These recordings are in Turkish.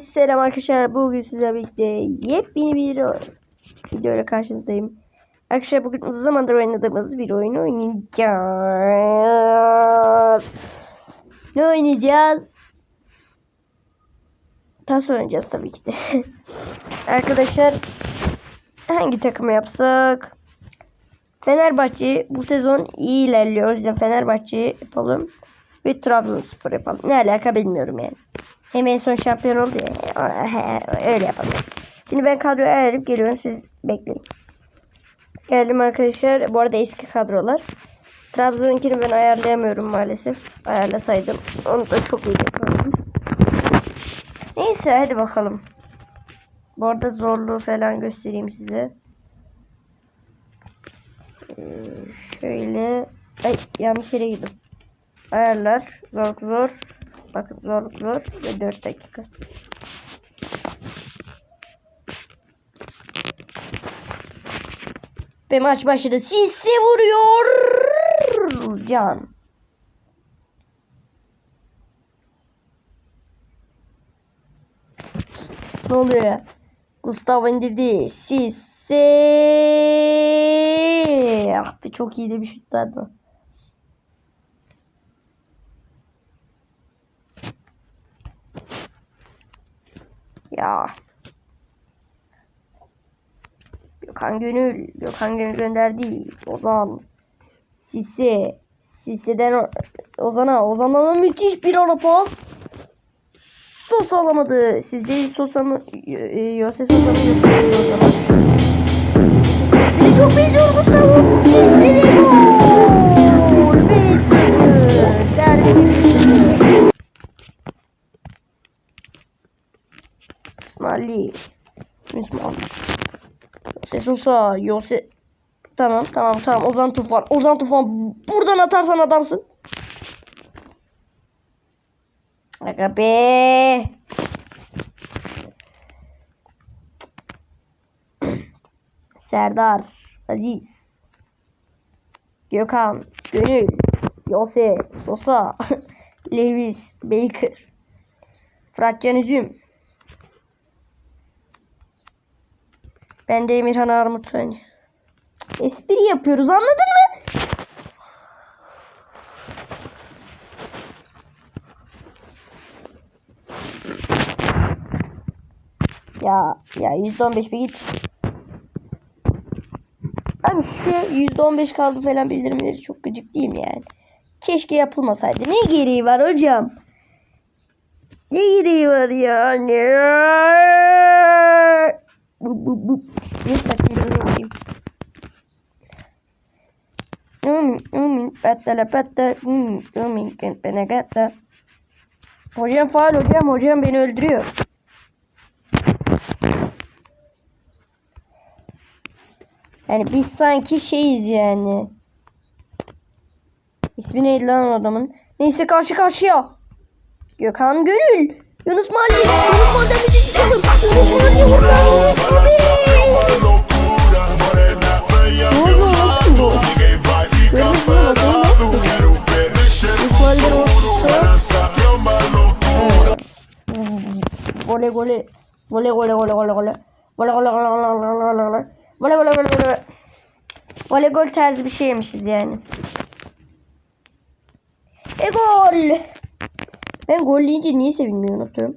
Selam arkadaşlar. Bugün sizlerle birlikte yepyeni bir video ile karşınızdayım. Arkadaşlar bugün uzun zamandır oynadığımız bir oyunu oynayacağız. Ne oynayacağız? Tas oynayacağız tabii ki de. arkadaşlar hangi takımı yapsak? Fenerbahçe bu sezon iyi ilerliyor. O yüzden Fenerbahçe yapalım. Ve Trabzonspor yapalım. Ne alaka bilmiyorum yani. Hem en son şampiyon oldu ya. Öyle yapalım. Şimdi ben kadroyu ayarlayıp geliyorum. Siz bekleyin. Geldim arkadaşlar. Bu arada eski kadrolar. Trabzon'unkini ben ayarlayamıyorum maalesef. Ayarlasaydım. Onu da çok iyi yapardım. Neyse hadi bakalım. Bu arada zorluğu falan göstereyim size. Ee, şöyle. Ay yanlış yere gittim. Ayarlar. Zor zor. Bakın zorluk zor. Ve 4 dakika. Ve maç başladı. Sisse vuruyor. Can. Ne oluyor? Gustavo indirdi. Sisse. Ah be çok iyi de bir şut verdi. Ya. Gökhan Gönül. Gökhan Gönül gönderdi. Ozan. Sise. Sise'den Ozan'a. Ozan'a müthiş bir ara pas. Sos alamadı. Sizce Sosa mı? Yose Sosa mı? Yose Sosa mı? Çok benziyor Gustavo. Sizde de gol. 5-0. Derbi İsmail. Yose Sosa. Yose. Tamam tamam tamam. Ozan Tufan. Ozan Tufan. Buradan atarsan adamsın. Aga be. Serdar. Aziz. Gökhan. Gönül. Yose. Sosa. Lewis. Baker. Fıratcan Üzüm. Ben de Emirhan Armut. Yani. Espri yapıyoruz anladın mı? Ya ya %15 bir git. Abi şu %15 kaldı falan bildirimleri çok gıcık değil mi yani? Keşke yapılmasaydı. Ne gereği var hocam? Ne gereği var yani? Bu bu bu. Ne saklıyorum yapayım. Umin, umin, pattala patta, umin, umin, penagatta. Hocam faal hocam, hocam beni öldürüyor. Yani biz sanki şeyiz yani. İsmi neydi lan adamın? Neyse karşı karşıya. Gökhan Gönül. Yunus Mali. Gole gole. Gole gole gole gole gole. Gole gole gole gole gole gole gole. Vole vole vole vole. Vole gol tarzı bir şeymişiz yani. E gol. Ben gol deyince niye sevinmeyi unuttum.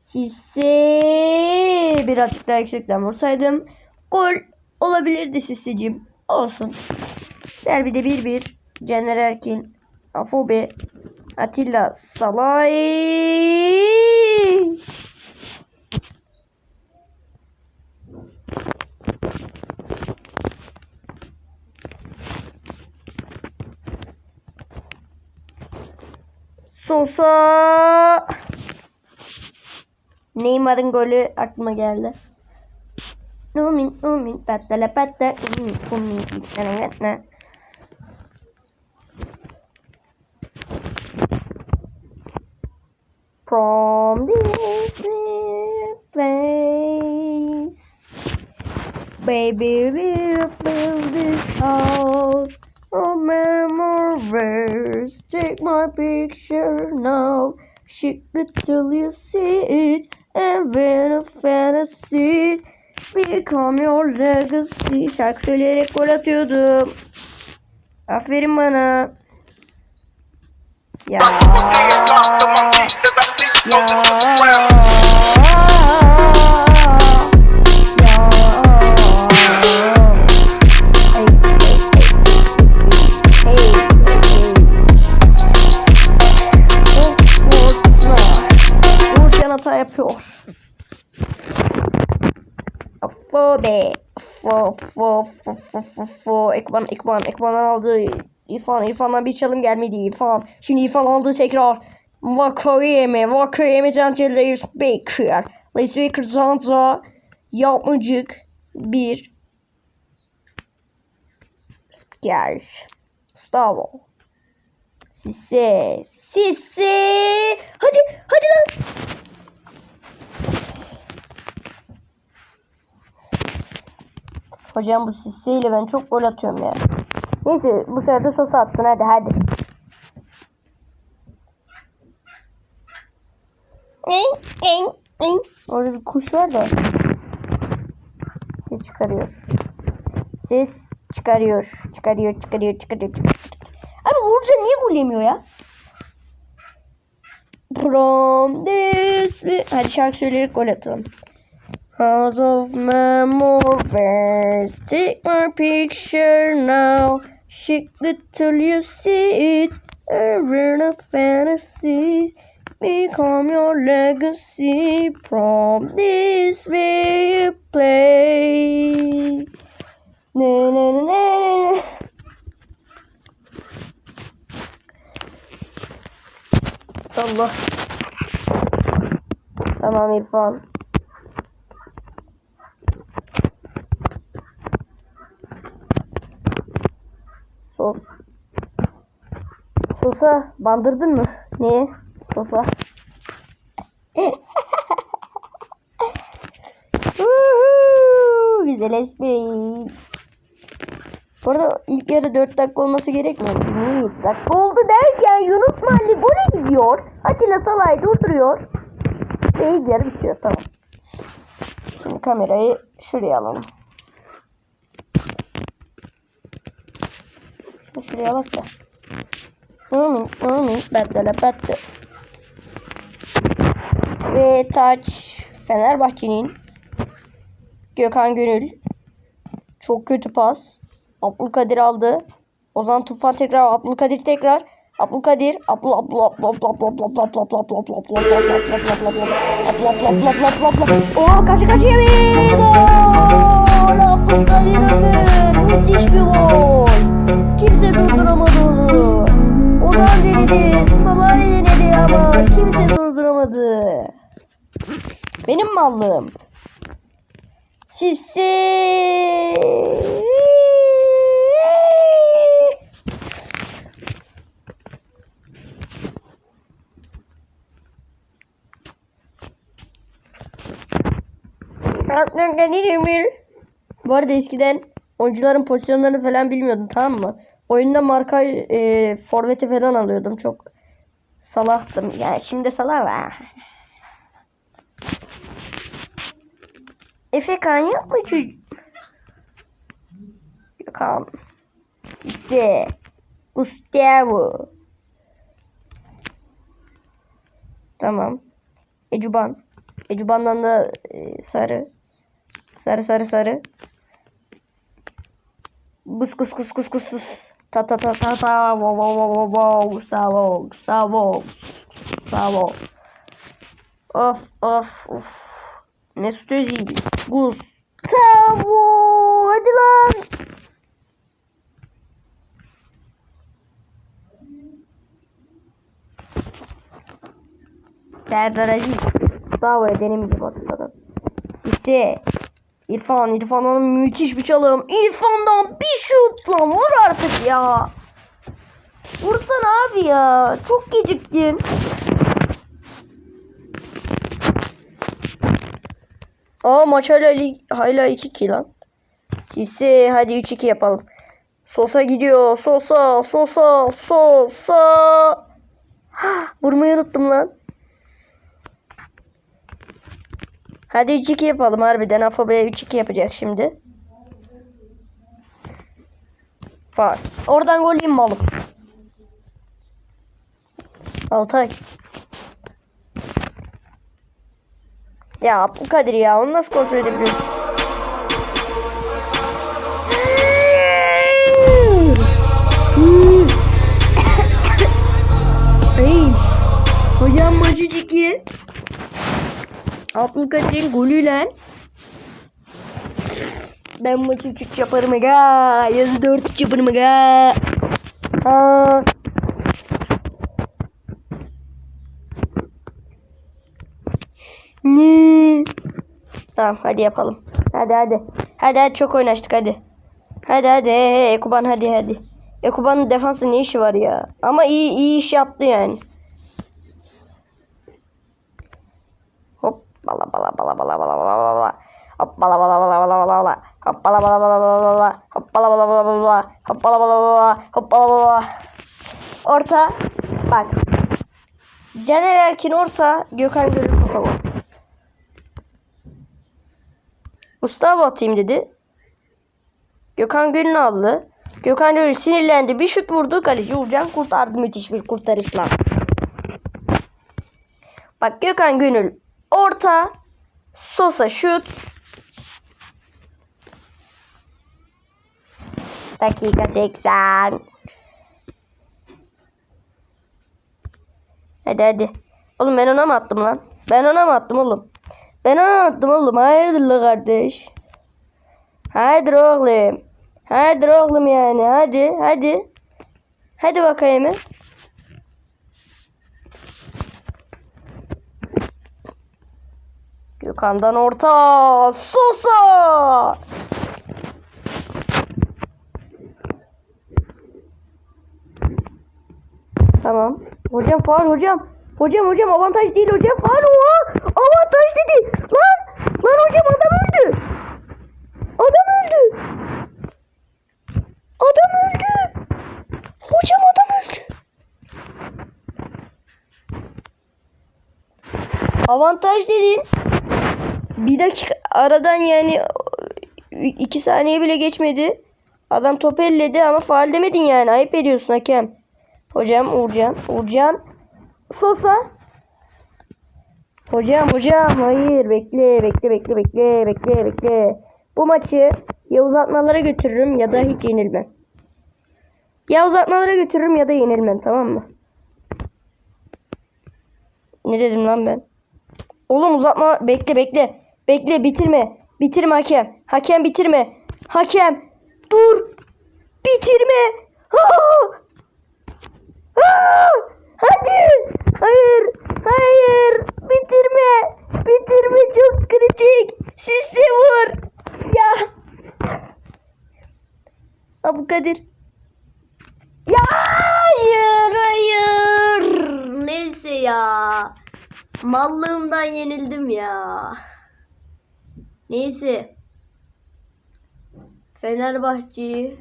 Sisse birazcık daha yüksekten vursaydım gol olabilirdi Sisseciğim. Olsun. Derbide 1-1. Caner Erkin. Afobe. Atilla Salay. Sosa. Neymar'ın golü aklıma geldi. Umin umin patla patla umin umin gitene gitene. From this place, baby, we'll build this house of memories. Take my picture now. Shake it till you see it. And when a fantasies become your legacy. Şarkı söyleyerek gol atıyordum. Aferin bana. Ya. Ya. Fo be. Fo fo fo fo fo fo. Ekman Ekman Ekman aldı. İrfan İrfan'dan bir çalım gelmedi İrfan. Şimdi İrfan aldı tekrar. Vakayeme Vakayeme Lewis Baker. Lewis Baker Zanza. Yapmacık. Bir. Spiker. Stavo. Sisse. Sisse. Hadi hadi lan. Hocam bu Sisse'yle ben çok gol atıyorum ya. Neyse bu sefer de sos attın hadi hadi. Orada bir kuş var da. Ses çıkarıyor. Ses çıkarıyor. Çıkarıyor, çıkarıyor, çıkarıyor, çıkarıyor. Abi vurunca niye gol yemiyor ya? From this... Hadi şarkı söyleyerek gol atalım. House of memories, take my picture now. Shake it till you see it. A run of fantasies become your legacy. From this way you play. Ne ne ne ne ne. Allah. Sosa bandırdın mı? Niye? Sosa. Uhu, Güzel espri. Bu arada ilk yarı 4 dakika olması gerekmiyor. 1 dakika oldu derken Yunus Malli gole gidiyor. Atilla Salay durduruyor. Ve ilk yarı bitiyor. Tamam. Şimdi kamerayı şuraya alalım. Şunu şuraya bak da. Hmm, hmm, beddele bedde. Ve taç Fenerbahçe'nin Gökhan Gönül. Çok kötü pas. Abdülkadir aldı. Ozan Tufan tekrar Abdülkadir tekrar. Abdülkadir Abdül Abdül Abdül Abdül Abdül Abdül Abdül Abdül Abdül Abdül Abdül Abdül Abdül Abdül Abdül Abdül Abdül Abdül Abdül Oha karşı karşıya bir gol. Abdülkadir Ömür. Müthiş bir gol. Kimse durduramadı onu. Ozan denedi. Salah denedi ama kimse durduramadı. Benim mallığım. Sisi. Bu arada eskiden oyuncuların pozisyonlarını falan bilmiyordum tamam mı? Oyunda marka e, forveti falan alıyordum. Çok salahtım. Yani şimdi salah var. Efe kan yapma çocuk. Gökhan. Sise. Gustavo. Tamam. Ecuban. Ecuban'dan da e, sarı. Sarı sarı sarı. Kus kus kus kus kus kus. Ta ta ta ta ta. Wow wow wow wow wow. Gustavo. Gustavo. Gustavo. Of of of. Mesut Özil. Gustavo. Hadi lan. Serdar Aziz. Gustavo'ya benim gibi hatırladım. İşte İrfan, İrfan'dan müthiş bir çalım. İrfan'dan bir şut lan vur artık ya. Vursana abi ya. Çok geciktin. Aa maç hala, hala 2-2 lan. Sisi hadi 3-2 yapalım. Sosa gidiyor. Sosa, Sosa, Sosa. Vurmayı unuttum lan. Hadi 3-2 yapalım harbiden. Afobe'ye 3-2 yapacak şimdi. Var. Oradan gol yiyeyim malım. Altay. Ya bu Kadir ya onu nasıl kontrol edebiliyorsun? Hocam maçı 2. Abdülkadir'in golüyle ben maçı 3 yaparım aga. Yazı 4 yaparım aga. Ha. Ne? Tamam hadi yapalım. Hadi hadi. Hadi hadi çok oynaştık hadi. Hadi hadi Ekuban hadi hadi. Ekuban'ın defansta ne işi var ya? Ama iyi iyi iş yaptı yani. Hop bala bala bala bala bala bala bala bala. Hop bala bala bala bala bala bala. Hop bala bala bala bala bala. Hop bala bala bala bala. Hop bala bala bala. Hop bala bala. Orta. Bak. Caner Erkin orta. Gökhan Gönül gol. Mustafa atayım dedi. Gökhan Gönül aldı. Gökhan Gönül sinirlendi. Bir şut vurdu. Kaleci Uğurcan kurtardı. Müthiş bir kurtarışla. Bak Gökhan Gönül orta. Sosa şut. Dakika 80. Hadi hadi. Oğlum ben ona mı attım lan? Ben ona mı attım oğlum? Ben ona attım oğlum. Hayırdır la kardeş? Hayırdır oğlum? Hayırdır oğlum yani? Hadi hadi. Hadi bakayım. Gökhan'dan orta. Sosa. Tamam. Hocam faul hocam. Hocam hocam avantaj değil hocam. Faul oha. Avantaj dedi. Lan. Lan hocam adam öldü. Adam öldü. Adam öldü. Hocam adam öldü. Avantaj dedin. Bir dakika aradan yani iki saniye bile geçmedi. Adam topu elledi ama faal demedin yani. Ayıp ediyorsun hakem. Hocam Uğurcan. Uğurcan. Sosa. Hocam hocam hayır bekle bekle bekle bekle bekle bekle. Bu maçı ya uzatmalara götürürüm ya da hiç yenilmem. Ya uzatmalara götürürüm ya da yenilmem tamam mı? Ne dedim lan ben? Oğlum uzatma bekle bekle. Bekle bitirme. Bitirme hakem. Hakem bitirme. Hakem dur. Bitirme. Aa! Aa! Hadi. Hayır. Hayır. Bitirme. Bitirme çok kritik. Sisse vur. Ya. Abdülkadir. Ya hayır hayır. Neyse ya. Mallığımdan yenildim ya. Neyse. Fenerbahçe'yi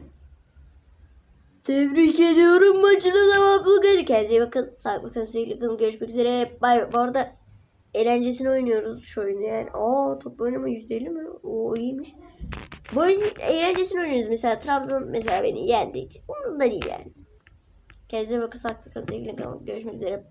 tebrik ediyorum maçını tamamladık. Kendinize iyi bakın. Sağlıklı kalın. Sevgili kalın. Görüşmek üzere. Bay bay. Bu arada eğlencesini oynuyoruz şu oyunu yani. Aa top oynama %50 mi? Oo iyiymiş. Bu oyun eğlencesini oynuyoruz. Mesela Trabzon mesela beni yendi hiç. Umurumda değil yani. Kendinize bakın. Sağlıklı kalın. Sevgili kalın. Görüşmek üzere. Bye.